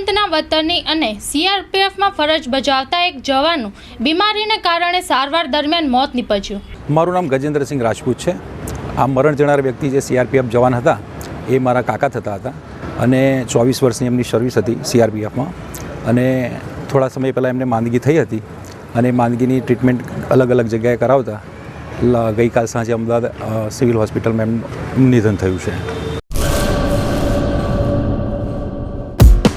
આણંદના વતની અને સીઆરપીએફમાં ફરજ બજાવતા એક જવાનું બીમારીને કારણે સારવાર દરમિયાન મોત નીપજ્યું. મારું નામ ગજેન્દ્રસિંહ રાજપૂત છે. આ મરણ જનાર વ્યક્તિ જે સીઆરપીએફ જવાન હતા, એ મારા કાકા થતા હતા અને ચોવીસ વર્ષની એમની સર્વિસ હતી સીઆરપીએફમાં. અને થોડા સમય પહેલાં એમને માંદગી થઈ હતી અને માંદગીની ટ્રીટમેન્ટ અલગ અલગ જગ્યાએ કરાવતા. ગઈકાલ સાંજે અમદાવાદ સિવિલ હોસ્પિટલમાં એમનું નિધન થયું છે.